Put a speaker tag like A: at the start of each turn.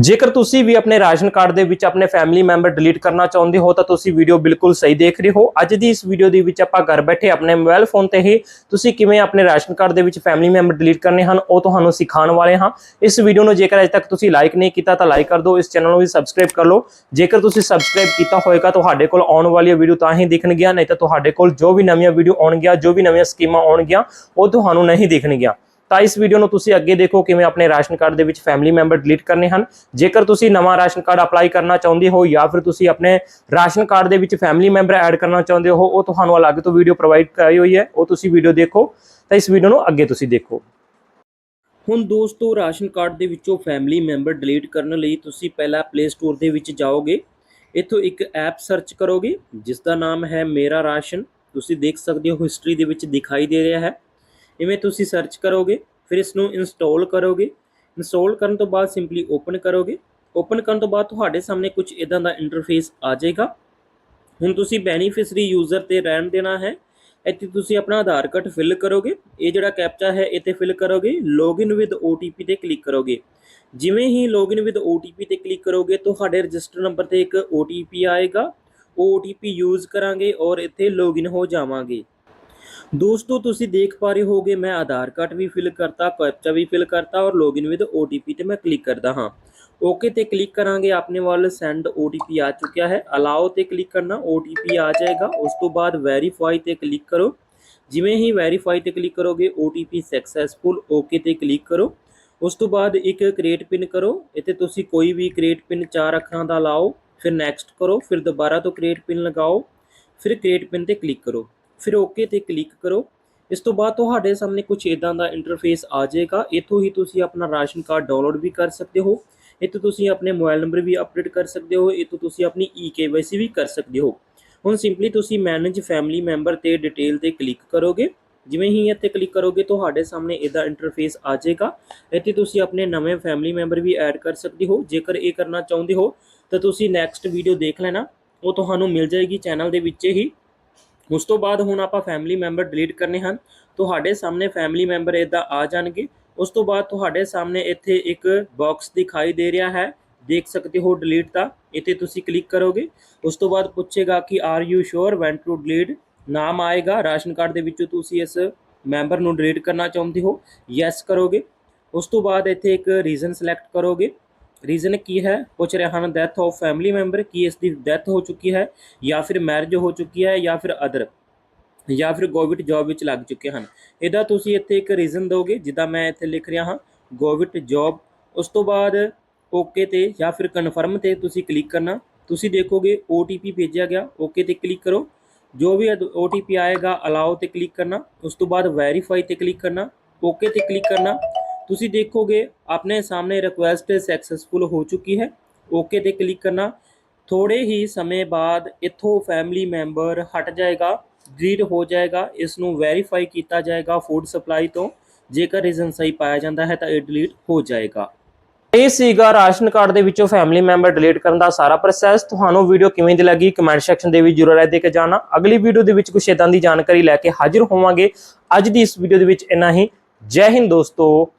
A: ਜੇਕਰ ਤੁਸੀਂ ਵੀ ਆਪਣੇ ਰਾਸ਼ਨ ਕਾਰਡ ਦੇ ਵਿੱਚ ਆਪਣੇ ਫੈਮਿਲੀ ਮੈਂਬਰ ਡਿਲੀਟ ਕਰਨਾ ਚਾਹੁੰਦੇ ਹੋ, ਤਾਂ ਤੁਸੀਂ ਵੀਡੀਓ ਬਿਲਕੁਲ ਸਹੀ ਦੇਖ ਰਹੇ ਹੋ। ਅੱਜ ਦੀ ਇਸ ਵੀਡੀਓ ਦੇ ਵਿੱਚ ਆਪਾਂ ਘਰ ਬੈਠੇ ਆਪਣੇ ਮੋਬਾਈਲ ਫੋਨ ਤੇ ਹੀ ਤੁਸੀਂ ਕਿਵੇਂ ਆਪਣੇ ਰਾਸ਼ਨ ਕਾਰਡ ਦੇ ਵਿੱਚ ਫੈਮਿਲੀ ਮੈਂਬਰ ਡਿਲੀਟ ਕਰਨੇ ਹਨ, ਉਹ ਤੁਹਾਨੂੰ ਸਿਖਾਉਣ ਵਾਲੇ ਹਾਂ। ਇਸ ਵੀਡੀਓ ਨੂੰ ਜੇਕਰ ਅਜੇ ਤੱਕ ਤੁਸੀਂ ਲਾਈਕ ਨਹੀਂ ਕੀਤਾ, ਤਾਂ ਲਾਈਕ ਕਰ ਦਿਓ। ਇਸ ਚੈਨਲ ਨੂੰ ਵੀ ਸਬਸਕ੍ਰਾਈਬ ਕਰ ਲਓ। ਜੇਕਰ ਤੁਸੀਂ ਸਬਸਕ੍ਰਾਈਬ ਕੀਤਾ ਹੋਏਗਾ, ਤੁਹਾਡੇ ਕੋਲ ਆਉਣ ਵਾਲੀਆਂ ਵੀਡੀਓ ਤਾਂ ਹੀ ਦਿਖਣਗੀਆਂ, ਨਹੀਂ ਤਾਂ ਤੁਹਾਡੇ ਕੋਲ ਜੋ ਵੀ ਨਵੀਆਂ ਵੀਡੀਓ ਆਉਣਗੀਆਂ, ਜੋ ਵੀ ਨਵੀਆਂ ਸਕੀਮਾਂ ਆਉਣਗੀਆਂ, ਉਹ ਤੁਹਾਨੂੰ ਨਹੀਂ ਦਿਖਣਗੀਆਂ। ਤਾਂ ਇਸ ਵੀਡੀਓ ਨੂੰ ਤੁਸੀਂ ਅੱਗੇ ਦੇਖੋ ਕਿਵੇਂ ਆਪਣੇ ਰਾਸ਼ਨ ਕਾਰਡ ਦੇ ਵਿੱਚ ਫੈਮਿਲੀ ਮੈਂਬਰ ਡਿਲੀਟ ਕਰਨੇ ਹਨ। ਜੇਕਰ ਤੁਸੀਂ ਨਵਾਂ ਰਾਸ਼ਨ ਕਾਰਡ ਅਪਲਾਈ ਕਰਨਾ ਚਾਹੁੰਦੇ ਹੋ ਜਾਂ ਫਿਰ ਤੁਸੀਂ ਆਪਣੇ ਰਾਸ਼ਨ ਕਾਰਡ ਦੇ ਵਿੱਚ ਫੈਮਿਲੀ ਮੈਂਬਰ ਐਡ ਕਰਨਾ ਚਾਹੁੰਦੇ ਹੋ, ਉਹ ਤੁਹਾਨੂੰ ਅਲੱਗ ਤੋਂ ਵੀਡੀਓ ਪ੍ਰੋਵਾਈਡ ਕਰਾਈ ਹੋਈ ਹੈ। ਉਹ ਤੁਸੀਂ ਵੀਡੀਓ ਦੇਖੋ, ਤਾਂ ਇਸ ਵੀਡੀਓ ਨੂੰ ਅੱਗੇ ਤੁਸੀਂ ਦੇਖੋ। ਹੁਣ ਦੋਸਤੋ, ਰਾਸ਼ਨ ਕਾਰਡ ਦੇ ਵਿੱਚੋਂ ਫੈਮਿਲੀ ਮੈਂਬਰ ਡਿਲੀਟ ਕਰਨ ਲਈ ਤੁਸੀਂ ਪਹਿਲਾਂ ਪਲੇ ਸਟੋਰ ਦੇ ਵਿੱਚ ਜਾਓਗੇ। ਇੱਥੋਂ ਇੱਕ ਐਪ ਸਰਚ ਕਰੋਗੇ ਜਿਸ ਦਾ ਨਾਮ ਹੈ ਮੇਰਾ ਰਾਸ਼ਨ। ਤੁਸੀਂ ਦੇਖ ਸਕਦੇ ਹੋ ਹਿਸਟਰੀ ਦੇ ਵਿੱਚ ਦਿਖਾਈ ਦੇ ਰਿਹਾ ਹੈ। ਇਵੇਂ ਤੁਸੀਂ ਸਰਚ ਕਰੋਗੇ, ਫਿਰ ਇਸ ਨੂੰ ਇੰਸਟਾਲ ਕਰੋਗੇ। ਇੰਸਟਾਲ ਕਰਨ ਤੋਂ ਬਾਅਦ ਸਿੰਪਲੀ ਓਪਨ ਕਰੋਗੇ। ਓਪਨ ਕਰਨ ਤੋਂ ਬਾਅਦ ਤੁਹਾਡੇ ਸਾਹਮਣੇ ਕੁਝ ਇਦਾਂ ਦਾ ਇੰਟਰਫੇਸ ਆ ਜਾਏਗਾ। ਹੁਣ ਤੁਸੀਂ ਬੈਨੀਫਿਸ਼ਰੀ ਯੂਜ਼ਰ ਤੇ ਰਹਿਣ ਦੇਣਾ ਹੈ। ਇੱਥੇ ਤੁਸੀਂ ਆਪਣਾ ਆਧਾਰ ਕਾਰਡ ਫਿਲ ਕਰੋਗੇ। ਇਹ ਜਿਹੜਾ ਕੈਪਚਾ ਹੈ ਇਹ ਤੇ ਫਿਲ ਕਰੋਗੇ ਲੌਗਇਨ ਵਿਦ OTP ਤੇ ਕਲਿੱਕ ਕਰੋਗੇ। ਜਿਵੇਂ ਹੀ ਲੌਗਇਨ ਵਿਦ OTP ਤੇ ਕਲਿੱਕ ਕਰੋਗੇ, ਤੁਹਾਡੇ ਰਜਿਸਟਰ ਨੰਬਰ ਤੇ ਇੱਕ OTP ਆਏਗਾ। ਉਹ OTP ਯੂਜ਼ ਕਰਾਂਗੇ ਔਰ ਇੱਥੇ ਲੌਗਇਨ ਹੋ ਜਾਵਾਂਗੇ। ਦੋਸਤੋ, ਤੁਸੀਂ ਦੇਖ ਪਾ ਰਹੇ ਹੋਗੇ ਮੈਂ ਆਧਾਰ ਕਾਰਡ ਵੀ ਫਿਲ ਕਰਤਾ ਕੈਪਚਾ ਵੀ ਫਿਲ ਕਰਤਾ ਔਰ ਲੌਗਇਨ ਵਿਦ OTP ਤੇ ਮੈਂ ਕਲਿੱਕ ਕਰਦਾ ਹਾਂ। ਓਕੇ ਤੇ ਕਲਿੱਕ ਕਰਾਂਗੇ, ਆਪਣੇ ਵੱਲ ਸੈਂਡ OTP ਆ ਚੁੱਕਿਆ ਹੈ। ਅਲਾਓ ਤੇ ਕਲਿੱਕ ਕਰਨਾ OTP ਆ ਜਾਏਗਾ। ਉਸ ਤੋਂ ਬਾਅਦ ਵੈਰੀਫਾਈ ਤੇ ਕਲਿੱਕ ਕਰੋ। ਜਿਵੇਂ ਹੀ ਵੈਰੀਫਾਈ ਤੇ ਕਲਿੱਕ ਕਰੋਗੇ OTP ਸਕਸੈਸਫੁਲ ਓਕੇ ਤੇ ਕਲਿੱਕ ਕਰੋ। ਉਸ ਤੋਂ ਬਾਅਦ ਇੱਕ ਕ੍ਰੀਏਟ ਪਿਨ ਕਰੋ। ਇੱਥੇ ਤੁਸੀਂ ਕੋਈ ਵੀ ਕ੍ਰੀਏਟ ਪਿਨ ਚਾਰ ਅੱਖਰਾਂ ਦਾ ਲਾਓ, ਫਿਰ ਨੈਕਸਟ ਕਰੋ, ਫਿਰ ਦੁਬਾਰਾ ਤੋਂ ਕ੍ਰੀਏਟ ਪਿਨ ਲਗਾਓ, ਫਿਰ ਕ੍ਰੀਏਟ ਪਿਨ ਤੇ ਕਲਿੱਕ ਕਰੋ। ਫਿਰ ਓਕੇ ਤੇ ਕਲਿੱਕ ਕਰੋ। ਇਸ ਤੋਂ ਬਾਅਦ ਤੁਹਾਡੇ ਸਾਹਮਣੇ ਕੁਝ ਇਦਾਂ ਦਾ ਇੰਟਰਫੇਸ ਆ ਜਾਏਗਾ। ਇੱਥੋਂ ਹੀ ਤੁਸੀਂ ਆਪਣਾ ਰਾਸ਼ਨ ਕਾਰਡ ਡਾਊਨਲੋਡ ਵੀ ਕਰ ਸਕਦੇ ਹੋ। ਇੱਥੋਂ ਤੁਸੀਂ ਆਪਣੇ ਮੋਬਾਈਲ ਨੰਬਰ ਵੀ ਅਪਡੇਟ ਕਰ ਸਕਦੇ ਹੋ। ਇੱਥੋਂ ਤੁਸੀਂ ਆਪਣੀ ਈ-ਕੇਵਾਈਸੀ ਵੀ ਕਰ ਸਕਦੇ ਹੋ। ਹੁਣ ਸਿੰਪਲੀ ਤੁਸੀਂ ਮੈਨੇਜ ਫੈਮਿਲੀ ਮੈਂਬਰ ਤੇ ਡਿਟੇਲ ਤੇ ਕਲਿੱਕ ਕਰੋਗੇ। ਜਿਵੇਂ ਹੀ ਇੱਥੇ ਕਲਿੱਕ ਕਰੋਗੇ, ਤੁਹਾਡੇ ਸਾਹਮਣੇ ਇਹਦਾ ਇੰਟਰਫੇਸ ਆ ਜਾਏਗਾ। ਇੱਥੇ ਤੁਸੀਂ ਆਪਣੇ ਨਵੇਂ ਫੈਮਿਲੀ ਮੈਂਬਰ ਵੀ ਐਡ ਕਰ ਸਕਦੇ ਹੋ। ਜੇਕਰ ਇਹ ਕਰਨਾ ਚਾਹੁੰਦੇ ਹੋ, ਤਾਂ ਤੁਸੀਂ ਨੈਕਸਟ ਵੀਡੀਓ ਦੇਖ ਲੈਣਾ। ਉਹ ਤੁਹਾਨੂੰ ਮਿਲ ਜਾਏਗੀ ਚੈਨਲ ਦੇ ਵਿੱਚ ਹੀ। ਉਸ ਤੋਂ ਬਾਅਦ ਹੁਣ ਆਪਾਂ ਫੈਮਿਲੀ ਮੈਂਬਰ ਡਿਲੀਟ ਕਰਨੇ ਹਨ। ਤੁਹਾਡੇ ਸਾਹਮਣੇ ਫੈਮਿਲੀ ਮੈਂਬਰ ਇਦਾਂ ਆ ਜਾਣਗੇ। ਉਸ ਤੋਂ ਬਾਅਦ ਤੁਹਾਡੇ ਸਾਹਮਣੇ ਇੱਥੇ ਇੱਕ ਬਾਕਸ ਦਿਖਾਈ ਦੇ ਰਿਹਾ ਹੈ। ਦੇਖ ਸਕਦੇ ਹੋ ਡਿਲੀਟ ਦਾ ਇੱਥੇ ਤੁਸੀਂ ਕਲਿੱਕ ਕਰੋਗੇ। ਉਸ ਤੋਂ ਬਾਅਦ ਪੁੱਛੇਗਾ ਕਿ are you sure want to delete ਨਾਮ ਆਏਗਾ, ਰਾਸ਼ਨ ਕਾਰਡ ਦੇ ਵਿੱਚੋਂ ਤੁਸੀਂ ਇਸ ਮੈਂਬਰ ਨੂੰ ਡਿਲੀਟ ਕਰਨਾ ਚਾਹੁੰਦੇ ਹੋ। ਯੈਸ ਕਰੋਗੇ। ਉਸ ਤੋਂ ਬਾਅਦ ਇੱਥੇ ਇੱਕ ਰੀਜ਼ਨ ਸਿਲੈਕਟ ਕਰੋਗੇ। ਰੀਜ਼ਨ ਕੀ ਹੈ? ਪੁੱਛ ਰਿਹਾ ਹਨ ਡੈਥ ਆਫ ਫੈਮਿਲੀ ਮੈਂਬਰ ਕੀ ਇਸ ਦੀ ਡੈਥ ਹੋ ਚੁੱਕੀ ਹੈ? ਜਾਂ ਫਿਰ ਮੈਰਿਜ ਹੋ ਚੁੱਕੀ ਹੈ ਜਾਂ ਫਿਰ ਅਦਰ ਜਾਂ ਫਿਰ ਗਵਰਨਮੈਂਟ ਜੌਬ ਵਿੱਚ ਲੱਗ ਚੁੱਕੇ ਹਨ। ਇਹਦਾ ਤੁਸੀਂ ਇੱਥੇ ਇੱਕ ਰੀਜ਼ਨ ਦੋਗੇ, ਜਿੱਦਾਂ ਮੈਂ ਇੱਥੇ ਲਿਖ ਰਿਹਾ ਹਾਂ ਗਵਰਨਮੈਂਟ ਜੌਬ ਉਸ ਤੋਂ ਬਾਅਦ ਓਕੇ ਤੇ ਜਾਂ ਫਿਰ ਕਨਫਰਮ ਤੇ ਤੁਸੀਂ ਕਲਿੱਕ ਕਰਨਾ। ਤੁਸੀਂ ਦੇਖੋਗੇ OTP ਭੇਜਿਆ ਗਿਆ, ਓਕੇ ਤੇ ਕਲਿੱਕ ਕਰੋ। ਜੋ ਵੀ OTP ਆਏਗਾ ਅਲਾਓ ਤੇ ਕਲਿੱਕ ਕਰਨਾ। ਉਸ ਤੋਂ ਬਾਅਦ ਵੈਰੀਫਾਈ ਤੇ ਕਲਿੱਕ ਕਰਨਾ। ਓਕੇ ਤੇ ਕਲਿੱਕ ਕਰਨਾ। ਤੁਸੀਂ ਦੇਖੋਗੇ, ਆਪਣੇ ਸਾਹਮਣੇ ਰਿਕੁਐਸਟ ਸਕਸੈਸਫੁਲ ਹੋ ਚੁੱਕੀ ਹੈ। ਓਕੇ ਤੇ ਕਲਿੱਕ ਕਰਨਾ। ਥੋੜੇ ਹੀ ਸਮੇਂ ਬਾਅਦ ਇੱਥੋਂ ਫੈਮਿਲੀ ਮੈਂਬਰ ਹਟ ਜਾਏਗਾ ਡਿਲੀਟ ਹੋ ਜਾਏਗਾ ਇਸ ਨੂੰ ਵੈਰੀਫਾਈ ਕੀਤਾ ਜਾਏਗਾ ਫੂਡ ਸਪਲਾਈ ਤੋਂ। ਜੇਕਰ ਰੀਜ਼ਨ ਸਹੀ ਪਾਇਆ ਜਾਂਦਾ ਹੈ ਤਾਂ ਇਹ ਡਿਲੀਟ ਹੋ ਜਾਏਗਾ। ਇਹ ਸੀਗਾ ਰਾਸ਼ਨ ਕਾਰਡ ਦੇ ਵਿੱਚੋਂ ਫੈਮਿਲੀ ਮੈਂਬਰ ਡਿਲੀਟ ਕਰਨ ਦਾ ਸਾਰਾ ਪ੍ਰੋਸੈਸ ਤੁਹਾਨੂੰ ਵੀਡੀਓ ਕਿਵੇਂ ਦੀ ਲੱਗੀ ਕਮੈਂਟ ਸੈਕਸ਼ਨ ਦੇ ਵਿੱਚ ਜਰੂਰ ਰਾਏ ਦੇ ਕੇ ਜਾਣਾ। ਅਗਲੀ ਵੀਡੀਓ ਦੇ ਵਿੱਚ ਕੁਝ ਇਦਾਂ ਦੀ ਜਾਣਕਾਰੀ ਲੈ ਕੇ ਹਾਜ਼ਰ ਹੋਵਾਂਗੇ। ਅੱਜ ਦੀ ਇਸ ਵੀਡੀਓ ਦੇ ਵਿੱਚ ਇੰਨਾ ਹੀ। ਜੈ ਹਿੰਦ ਦੋਸਤੋ।